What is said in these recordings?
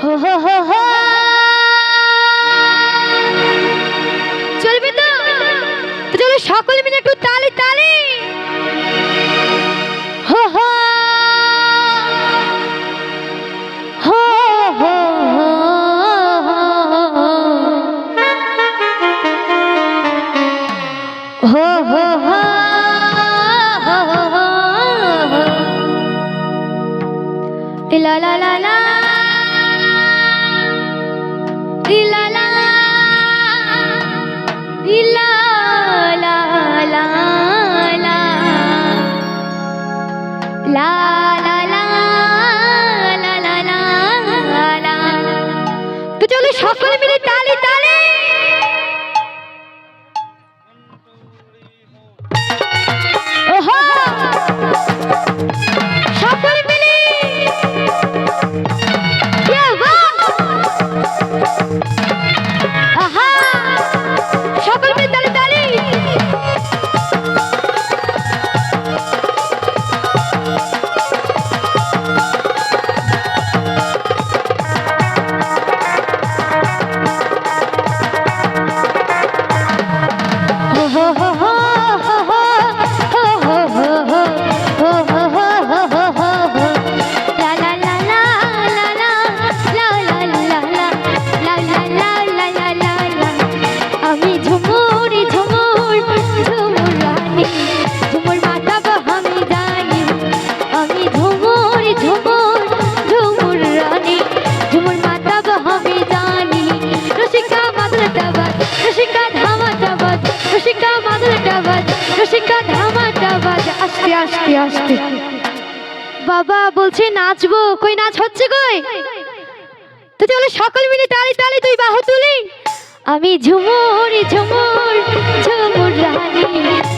হো হো হো হো চলবে তো চলো সকলে মিলে একটু আসতে আসতে। বাবা বলছে, নাচবো। কই, নাচ হচ্ছে কই? তো চলো সকল মিলে তালি তালি তুই বাহু তুলি। আমি ঝুমুর ঝুমুর ঝুমুর রানী,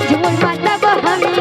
ঝুমুর মাতা বহামি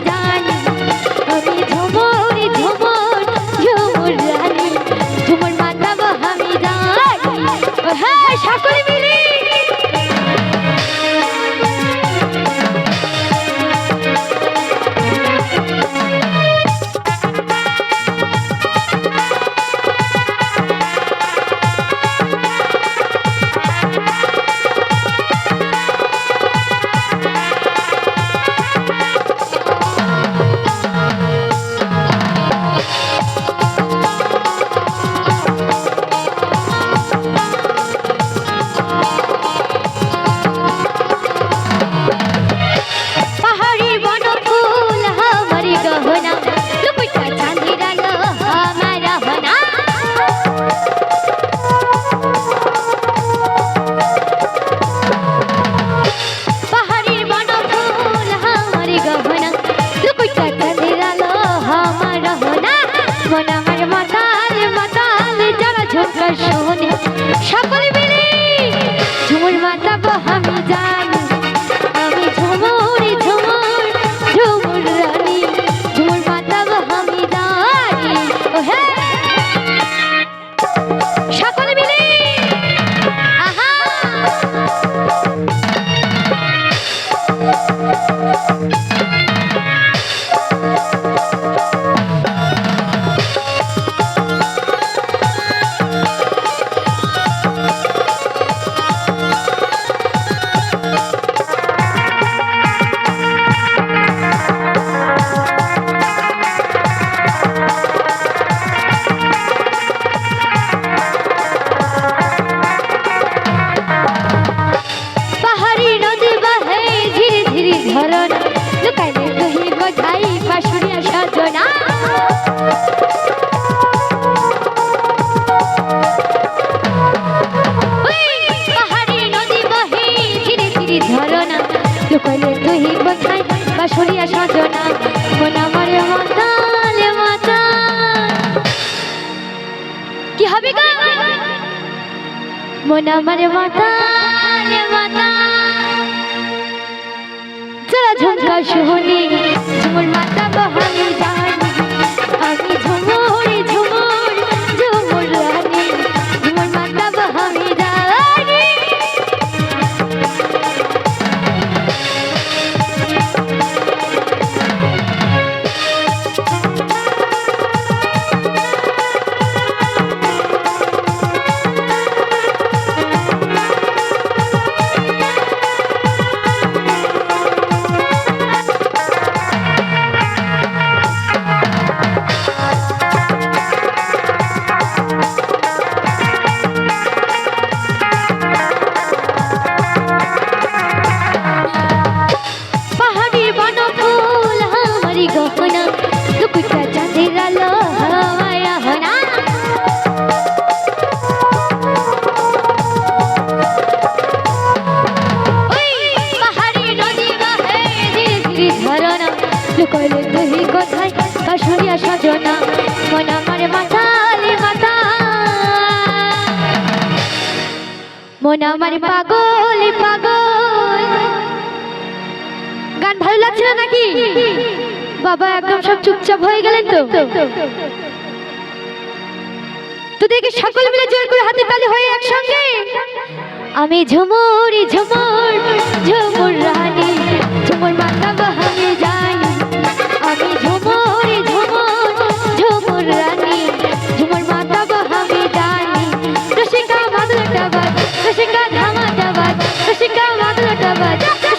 মন আমার মাতান মাতান জরা ঝুমকা শুনি ঝুমুর মাতা বহা। লুকাইলে তুই কোথায়? সজনা মন আমার মাতালে মাতা মন আমার পাগল পাগল। গান ভালো লাগছে না নাকি? বাবা একদম সব চুপচাপ হয়ে গেলেন তো। তোদেরকে সকল মিলে জোর করে হাতে তালি হয়ে একসঙ্গে। আমি ঝুমুর ঝুমুর ঝুমুর ba da